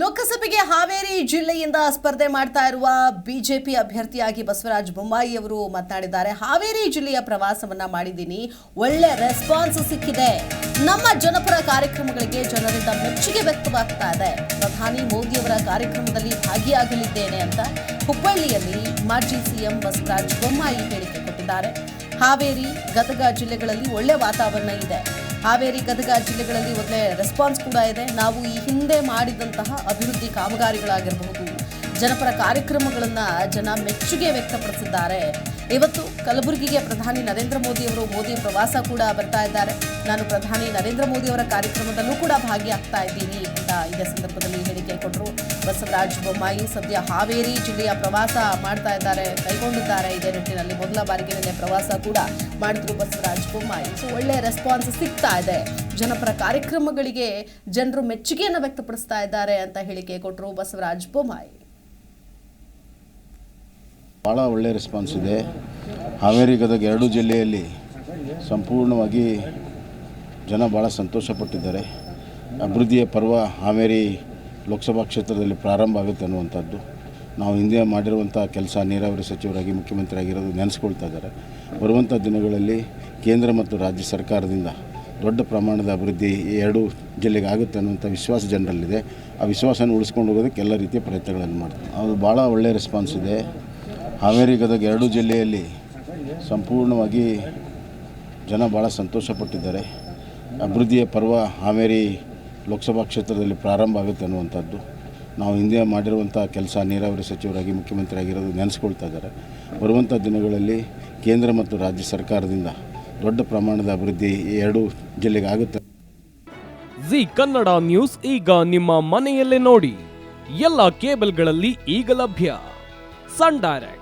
ಲೋಕಸಭೆಗೆ ಹಾವೇರಿ ಜಿಲ್ಲೆಯಿಂದ ಸ್ಪರ್ಧೆ ಮಾಡ್ತಾ ಇರುವ ಬಿಜೆಪಿ ಅಭ್ಯರ್ಥಿಯಾಗಿ ಬಸವರಾಜ ಬೊಮ್ಮಾಯಿ ಅವರು ಮಾತನಾಡಿದ್ದಾರೆ. ಹಾವೇರಿ ಜಿಲ್ಲೆಯ ಪ್ರವಾಸವನ್ನ ಮಾಡಿದ್ದೀನಿ. ಒಳ್ಳೆ ರೆಸ್ಪಾನ್ಸ್ ಸಿಕ್ಕಿದೆ. ನಮ್ಮ ಜನಪರ ಕಾರ್ಯಕ್ರಮಗಳಿಗೆ ಜನರಿಂದ ಮೆಚ್ಚುಗೆ ವ್ಯಕ್ತವಾಗ್ತಾ ಇದೆ. ಪ್ರಧಾನಿ ಮೋದಿಯವರ ಕಾರ್ಯಕ್ರಮದಲ್ಲಿ ಭಾಗಿಯಾಗಲಿದ್ದೇನೆ ಅಂತ ಹುಬ್ಬಳ್ಳಿಯಲ್ಲಿ ಮಾಜಿ ಸಿಎಂ ಬಸವರಾಜ ಬೊಮ್ಮಾಯಿ ಹೇಳಿಕೆ ಕೊಟ್ಟಿದ್ದಾರೆ. ಹಾವೇರಿ, ಗದಗ ಜಿಲ್ಲೆಗಳಲ್ಲಿ ಒಳ್ಳೆ ವಾತಾವರಣ ಇದೆ. ಹಾವೇರಿ ಗದಗ ಜಿಲ್ಲೆಗಳಲ್ಲಿ ಒಳ್ಳೆ ರೆಸ್ಪಾನ್ಸ್ ಕೂಡ ಇದೆ. ನಾವು ಈ ಹಿಂದೆ ಮಾಡಿದಂತಹ ಅಭಿವೃದ್ಧಿ ಕಾಮಗಾರಿಗಳಾಗಿರಬಹುದು. ಜನಪರ ಕಾರ್ಯಕ್ರಮಗಳನ್ನ ಜನ ಮೆಚ್ಚುಗೆ ವ್ಯಕ್ತಪಡಿಸಿದ್ದಾರೆ. ಇವತ್ತು ಕಲಬುರಗಿಗೆ ಪ್ರಧಾನಿ ನರೇಂದ್ರ ಮೋದಿ ಅವರು ಮೋದಿ ಪ್ರವಾಸ ಕೂಡ ಬರ್ತಾ ಇದ್ದಾರೆ. ನಾನು ಪ್ರಧಾನಿ ನರೇಂದ್ರ ಮೋದಿ ಅವರ ಕಾರ್ಯಕ್ರಮದಲ್ಲೂ ಕೂಡ ಭಾಗಿಯಾಗ್ತಾ ಇದ್ದೀನಿ ಅಂತ ಇದೇ ಸಂದರ್ಭದಲ್ಲಿ ಹೇಳಿಕೆ ಕೊಟ್ಟರು. ಬಸವರಾಜ ಬೊಮ್ಮಾಯಿ ಸದ್ಯ ಹಾವೇರಿ ಜಿಲ್ಲೆಯ ಪ್ರವಾಸ ಮಾಡ್ತಾ ಇದ್ದಾರೆ, ಕೈಗೊಂಡಿದ್ದಾರೆ. ಇದೇ ನಿಟ್ಟಿನಲ್ಲಿ ಮೊದಲ ಬಾರಿಗೆ ನಿನ್ನೆ ಪ್ರವಾಸ ಕೂಡ ಮಾಡಿದ್ರು ಬಸವರಾಜ ಬೊಮ್ಮಾಯಿ. ಸೊ ಒಳ್ಳೆ ರೆಸ್ಪಾನ್ಸ್ ಸಿಗ್ತಾ ಇದೆ. ಜನಪರ ಕಾರ್ಯಕ್ರಮಗಳಿಗೆ ಜನರು ಮೆಚ್ಚುಗೆಯನ್ನು ವ್ಯಕ್ತಪಡಿಸ್ತಾ ಇದ್ದಾರೆ ಅಂತ ಹೇಳಿಕೆ ಕೊಟ್ಟರು ಬಸವರಾಜ ಬೊಮ್ಮಾಯಿ. ಭಾಳ ಒಳ್ಳೆಯ ರೆಸ್ಪಾನ್ಸ್ ಇದೆ. ಹಾವೇರಿ ಎರಡೂ ಜಿಲ್ಲೆಯಲ್ಲಿ ಸಂಪೂರ್ಣವಾಗಿ ಜನ ಭಾಳ ಸಂತೋಷಪಟ್ಟಿದ್ದಾರೆ. ಅಭಿವೃದ್ಧಿಯ ಪರ್ವ ಹಾವೇರಿ ಲೋಕಸಭಾ ಕ್ಷೇತ್ರದಲ್ಲಿ ಪ್ರಾರಂಭ ಆಗುತ್ತೆ ಅನ್ನುವಂಥದ್ದು. ನಾವು ಹಿಂದೆ ಮಾಡಿರುವಂಥ ಕೆಲಸ ನೀರಾವರಿ ಸಚಿವರಾಗಿ ಮುಖ್ಯಮಂತ್ರಿ ಆಗಿರೋದು ನೆನೆಸ್ಕೊಳ್ತಾ ಇದ್ದಾರೆ. ಬರುವಂಥ ದಿನಗಳಲ್ಲಿ ಕೇಂದ್ರ ಮತ್ತು ರಾಜ್ಯ ಸರ್ಕಾರದಿಂದ ದೊಡ್ಡ ಪ್ರಮಾಣದ ಅಭಿವೃದ್ಧಿ ಎರಡು ಜಿಲ್ಲೆಗೆ ಆಗುತ್ತೆ ಅನ್ನುವಂಥ ವಿಶ್ವಾಸ ಜನರಲ್ಲಿದೆ. ಆ ವಿಶ್ವಾಸನ ಉಳಿಸ್ಕೊಂಡು ಹೋಗೋದಕ್ಕೆ ಎಲ್ಲ ರೀತಿಯ ಪ್ರಯತ್ನಗಳನ್ನು ಮಾಡ್ತೀವಿ. ಅದು ಭಾಳ ಒಳ್ಳೆಯ ರೆಸ್ಪಾನ್ಸ್ ಇದೆ. ಹಾವೇರಿ ಎರಡು ಜಿಲ್ಲೆಯಲ್ಲಿ ಸಂಪೂರ್ಣವಾಗಿ ಜನ ಭಾಳ ಸಂತೋಷಪಟ್ಟಿದ್ದಾರೆ. ಅಭಿವೃದ್ಧಿಯ ಪರ್ವ ಹಾವೇರಿ ಲೋಕಸಭಾ ಕ್ಷೇತ್ರದಲ್ಲಿ ಪ್ರಾರಂಭ ಆಗುತ್ತೆ ಅನ್ನುವಂಥದ್ದು. ನಾವು ಹಿಂದೆ ಮಾಡಿರುವಂಥ ಕೆಲಸ ನೀರಾವರಿ ಸಚಿವರಾಗಿ ಮುಖ್ಯಮಂತ್ರಿ ಆಗಿರೋದು ನೆನೆಸ್ಕೊಳ್ತಾ ಇದ್ದಾರೆ. ಬರುವಂಥ ದಿನಗಳಲ್ಲಿ ಕೇಂದ್ರ ಮತ್ತು ರಾಜ್ಯ ಸರ್ಕಾರದಿಂದ ದೊಡ್ಡ ಪ್ರಮಾಣದ ಅಭಿವೃದ್ಧಿ ಎರಡು ಜಿಲ್ಲೆಗೆ ಆಗುತ್ತೆ. ಜಿ ಕನ್ನಡ ನ್ಯೂಸ್ ಈಗ ನಿಮ್ಮ ಮನೆಯಲ್ಲೇ ನೋಡಿ. ಎಲ್ಲ ಕೇಬಲ್ಗಳಲ್ಲಿ ಈಗ ಲಭ್ಯ. Sun Direct.